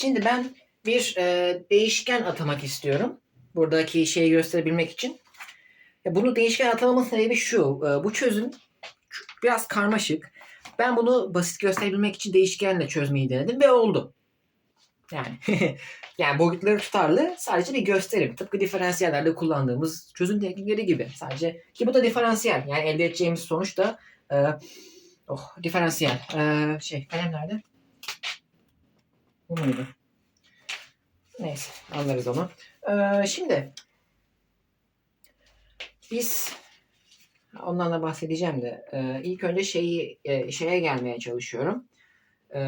Şimdi ben bir e, değişken atamak istiyorum. Buradaki şeyi gösterebilmek için. Bunu değişken atamamın sebebi şu. e, bu çözüm biraz karmaşık. Ben bunu basit gösterebilmek için değişkenle çözmeyi denedim ve oldu. Yani yani boyutları tutarlı sadece bir gösterim. Tıpkı diferansiyellerde kullandığımız çözüm teknikleri gibi. Sadece ki bu da diferansiyel. Yani elde edeceğimiz sonuç da e, oh diferansiyel. E, şey kalem nerede? Bu muydu? Neyse anlarız onu. Ee, şimdi biz ondan da bahsedeceğim de e, ilk önce şeyi e, şeye gelmeye çalışıyorum. E,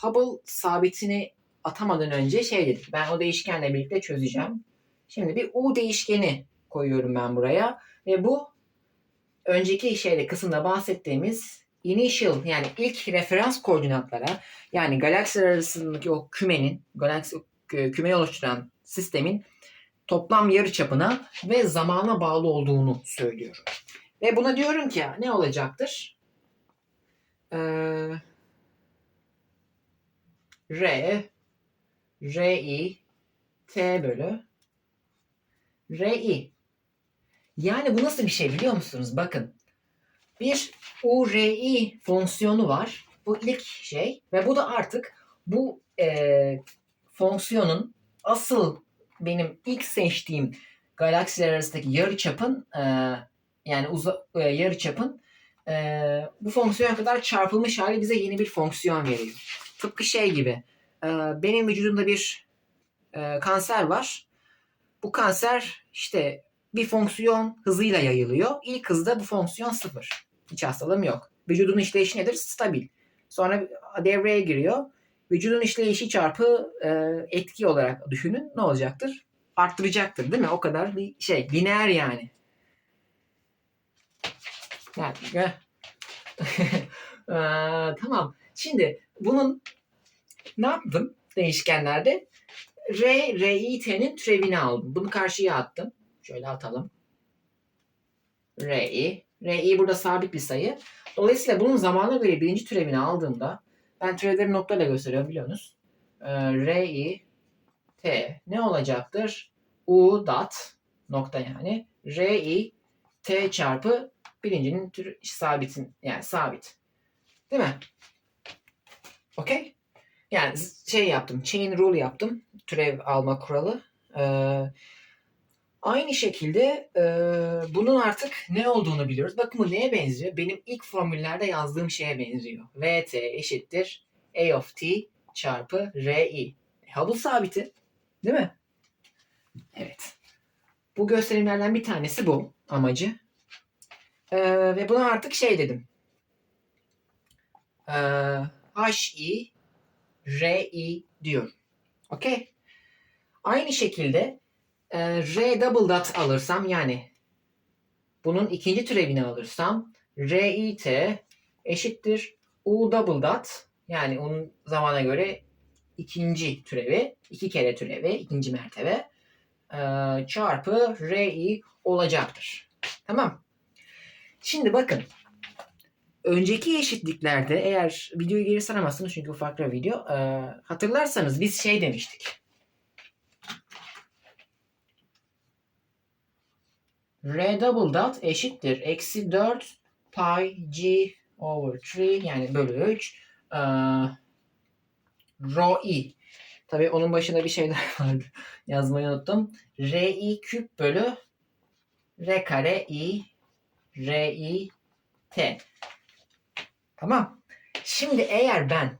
Hubble sabitini atamadan önce şey dedik. Ben o değişkenle birlikte çözeceğim. Şimdi bir U değişkeni koyuyorum ben buraya ve bu önceki şeyde kısımda bahsettiğimiz initial yani ilk referans koordinatlara yani galaksiler arasındaki o kümenin galaksi kü- kümeyi oluşturan sistemin toplam yarıçapına ve zamana bağlı olduğunu söylüyorum. Ve buna diyorum ki ne olacaktır? Ee, R Ri T bölü Ri. Yani bu nasıl bir şey biliyor musunuz? Bakın. Bir URI fonksiyonu var. Bu ilk şey ve bu da artık bu e, fonksiyonun asıl benim ilk seçtiğim galaksiler arasındaki yarıçapın e, yani uza, e, yarıçapın e, bu fonksiyona kadar çarpılmış hali bize yeni bir fonksiyon veriyor. Tıpkı şey gibi e, benim vücudumda bir e, kanser var. Bu kanser işte bir fonksiyon hızıyla yayılıyor. İlk hızda bu fonksiyon sıfır. Hiç hastalığım yok. Vücudun işleyişi nedir? Stabil. Sonra devreye giriyor. Vücudun işleyişi çarpı e, etki olarak düşünün. Ne olacaktır? Arttıracaktır değil mi? O kadar bir şey. Lineer yani. Yani, Ee, tamam. Şimdi bunun ne yaptım değişkenlerde? R, R, I, T'nin türevini aldım. Bunu karşıya attım. Şöyle atalım. R, I. R, I burada sabit bir sayı. Dolayısıyla bunun zamana göre birinci türevini aldığımda ben türevleri noktalarla gösteriyorum biliyorsunuz. Ee, R, I, T ne olacaktır? U dot nokta yani. R, I, T çarpı birincinin tür sabitin yani sabit. Değil mi? Okey? Yani şey yaptım. Chain rule yaptım. Türev alma kuralı. Ee, aynı şekilde e, bunun artık ne olduğunu biliyoruz. Bakın bu neye benziyor? Benim ilk formüllerde yazdığım şeye benziyor. Vt eşittir A of t çarpı Ri. Hubble sabiti. Değil mi? Evet. Bu gösterimlerden bir tanesi bu amacı. Ee, ve buna artık şey dedim. Ee, Hi Ri diyorum. Okey. Aynı şekilde e, R double dot alırsam yani bunun ikinci türevini alırsam RIT eşittir U double dot yani onun zamana göre ikinci türevi, iki kere türevi, ikinci mertebe e, çarpı RI olacaktır. Tamam. Şimdi bakın. Önceki eşitliklerde eğer videoyu geri saramazsınız çünkü farklı bir video. e, hatırlarsanız biz şey demiştik. R double dot eşittir. Eksi 4 pi g over 3 yani bölü 3 e, rho i. Tabi onun başında bir şeyler vardı. Yazmayı unuttum. R i küp bölü R kare i R i t. Tamam. Şimdi eğer ben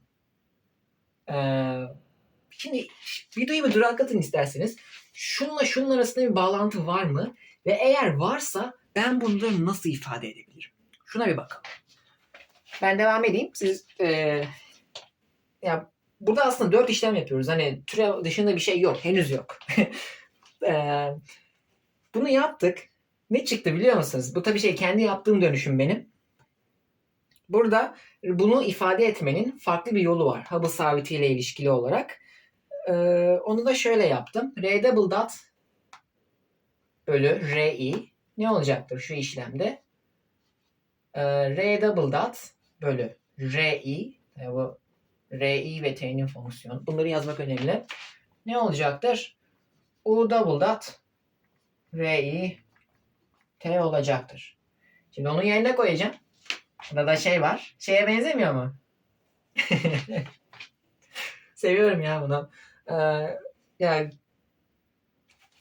eee, şimdi videoyu bir duraklatın isterseniz. Şunla şunun arasında bir bağlantı var mı? Ve eğer varsa ben bunları nasıl ifade edebilirim? Şuna bir bakalım. Ben devam edeyim. Siz eee ya burada aslında dört işlem yapıyoruz. Hani türev dışında bir şey yok. Henüz yok. Eee, bunu yaptık. Ne çıktı biliyor musunuz? Bu tabii şey kendi yaptığım dönüşüm benim. Burada bunu ifade etmenin farklı bir yolu var. Hubble sabitiyle ilişkili olarak. Ee, onu da şöyle yaptım. R double dot bölü Ri ne olacaktır şu işlemde? Ee, R double dot bölü Ri e, bu Ri ve T'nin fonksiyonu. Bunları yazmak önemli. Ne olacaktır? U double dot Ri T olacaktır. Şimdi onun yerine koyacağım. Burada da şey var. Şeye benzemiyor mu? Seviyorum ya bunu. Ee, yani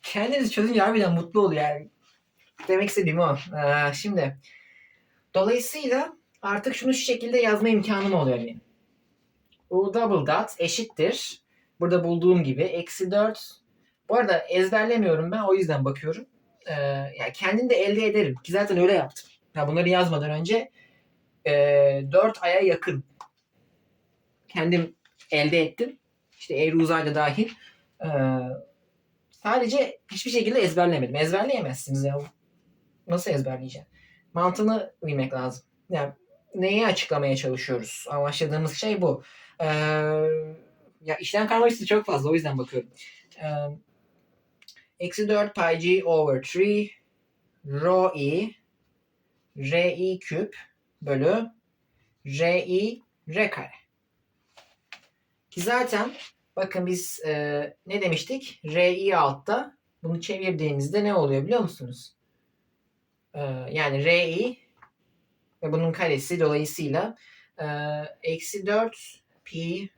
kendiniz çözünce harbiden mutlu oluyor yani. Demek istediğim o. Ee, şimdi dolayısıyla artık şunu şu şekilde yazma imkanım oluyor benim. U double dot eşittir. Burada bulduğum gibi eksi 4. Bu arada ezberlemiyorum ben o yüzden bakıyorum. Ee, yani kendim de elde ederim ki zaten öyle yaptım. Ya bunları yazmadan önce e, 4 aya yakın kendim elde ettim. İşte eğri uzayda dahil. Ee, sadece hiçbir şekilde ezberlemedim. Ezberleyemezsiniz ya. Nasıl ezberleyeceğim? Mantığını bilmek lazım. Yani neyi açıklamaya çalışıyoruz? Amaçladığımız şey bu. Ee, ya işlem karmaşası çok fazla o yüzden bakıyorum. Ee, Eksi 4 pi g over 3 rho i r i küp bölü r i r kare. Ki zaten bakın biz e, ne demiştik? R i altta bunu çevirdiğinizde ne oluyor biliyor musunuz? E, yani r i ve bunun karesi dolayısıyla e, eksi 4 pi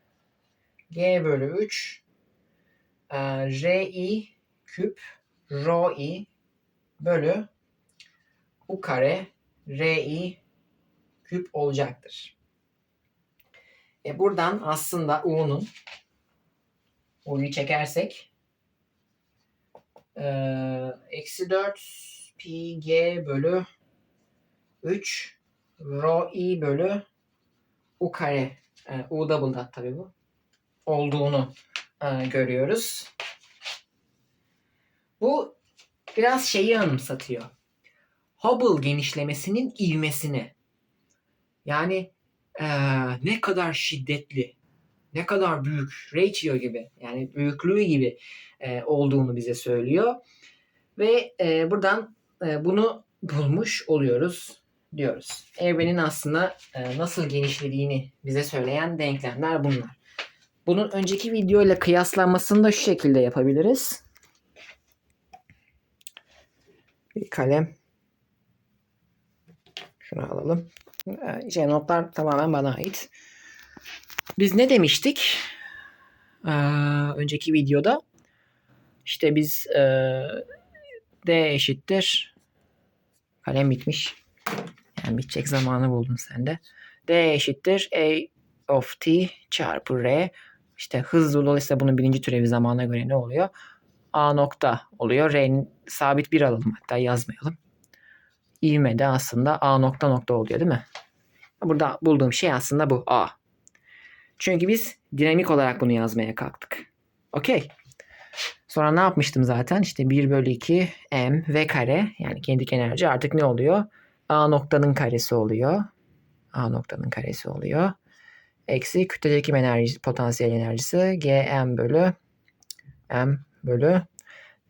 g bölü 3 e, r i küp rho i bölü u kare r i küp olacaktır. E buradan aslında u'nun u'yu çekersek e, eksi 4 pi g bölü 3 rho i bölü u kare e, u double dot tabi bu olduğunu e, görüyoruz. Bu biraz şeyi anımsatıyor. Hubble genişlemesinin ivmesini. Yani ee, ne kadar şiddetli, ne kadar büyük, ratio gibi yani büyüklüğü gibi e, olduğunu bize söylüyor. Ve e, buradan e, bunu bulmuş oluyoruz diyoruz. Evrenin aslında e, nasıl genişlediğini bize söyleyen denklemler bunlar. Bunun önceki video ile kıyaslanmasını da şu şekilde yapabiliriz. Bir kalem. Şunu alalım. Şey, notlar tamamen bana ait. Biz ne demiştik? Ee, önceki videoda işte biz e, D eşittir kalem bitmiş. Yani bitecek zamanı buldun sen de. D eşittir A of T çarpı R. İşte hızlı dolayısıyla bunun birinci türevi zamana göre ne oluyor? A nokta oluyor. R'nin sabit bir alalım hatta yazmayalım. İvme de aslında A nokta nokta oluyor değil mi? Burada bulduğum şey aslında bu A. Çünkü biz dinamik olarak bunu yazmaya kalktık. Okey. Sonra ne yapmıştım zaten? İşte 1 bölü 2 m v kare yani kinetik enerji artık ne oluyor? A noktanın karesi oluyor. A noktanın karesi oluyor. Eksi kütle çekim enerjisi, potansiyel enerjisi g m bölü m bölü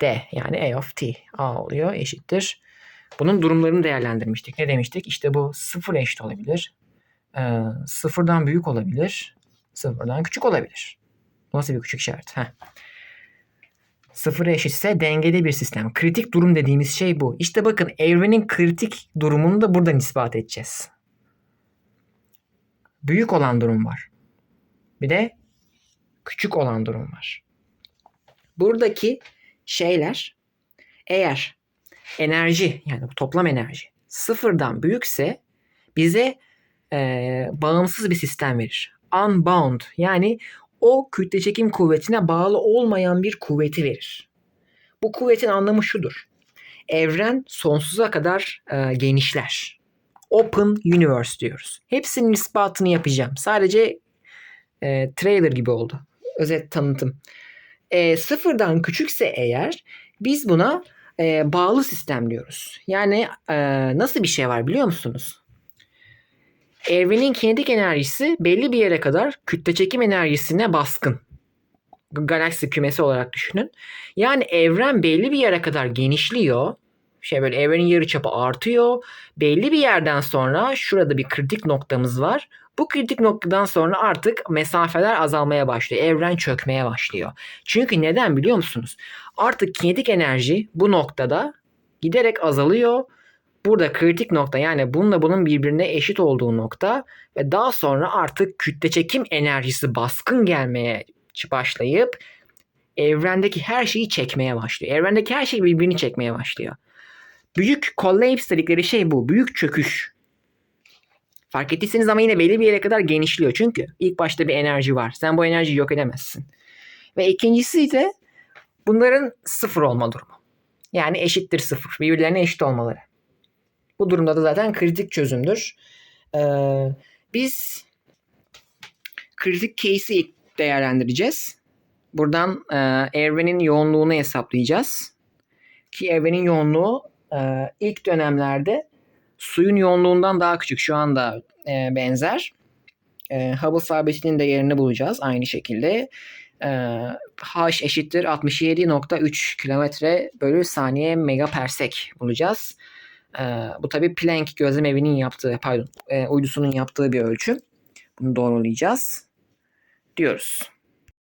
d yani a of t. A oluyor eşittir. Bunun durumlarını değerlendirmiştik. Ne demiştik? İşte bu sıfır eşit olabilir. Ee, sıfırdan büyük olabilir. Sıfırdan küçük olabilir. Nasıl bir küçük işaret? Heh. Sıfır eşitse dengede bir sistem. Kritik durum dediğimiz şey bu. İşte bakın evrenin kritik durumunu da buradan ispat edeceğiz. Büyük olan durum var. Bir de küçük olan durum var. Buradaki şeyler eğer enerji yani toplam enerji sıfırdan büyükse bize e, bağımsız bir sistem verir. Unbound yani o kütle çekim kuvvetine bağlı olmayan bir kuvveti verir. Bu kuvvetin anlamı şudur. Evren sonsuza kadar e, genişler. Open Universe diyoruz. Hepsinin ispatını yapacağım. Sadece e, trailer gibi oldu. Özet tanıtım. E, sıfırdan küçükse eğer biz buna e, bağlı sistem diyoruz. Yani e, nasıl bir şey var biliyor musunuz? Evrenin kinetik enerjisi belli bir yere kadar kütle çekim enerjisine baskın. Galaksi kümesi olarak düşünün. Yani evren belli bir yere kadar genişliyor. Şey böyle evrenin yarıçapı artıyor. Belli bir yerden sonra şurada bir kritik noktamız var. Bu kritik noktadan sonra artık mesafeler azalmaya başlıyor. Evren çökmeye başlıyor. Çünkü neden biliyor musunuz? Artık kinetik enerji bu noktada giderek azalıyor. Burada kritik nokta yani bununla bunun birbirine eşit olduğu nokta ve daha sonra artık kütle çekim enerjisi baskın gelmeye başlayıp evrendeki her şeyi çekmeye başlıyor. Evrendeki her şey birbirini çekmeye başlıyor. Büyük collapse dedikleri şey bu. Büyük çöküş. Fark ettiyseniz ama yine belli bir yere kadar genişliyor. Çünkü ilk başta bir enerji var. Sen bu enerjiyi yok edemezsin. Ve ikincisi de bunların sıfır olma durumu. Yani eşittir sıfır. Birbirlerine eşit olmaları. Bu durumda da zaten kritik çözümdür. Ee, biz kritik case'i değerlendireceğiz. Buradan e, evrenin yoğunluğunu hesaplayacağız. Ki evrenin yoğunluğu e, ilk dönemlerde suyun yoğunluğundan daha küçük. Şu anda e, benzer. E, Hubble sabitinin de yerini bulacağız aynı şekilde. E, H eşittir 67.3 kilometre bölü saniye megaparsek bulacağız. E, bu tabi Planck gözlem evinin yaptığı, pardon, e, uydusunun yaptığı bir ölçü. Bunu doğrulayacağız diyoruz.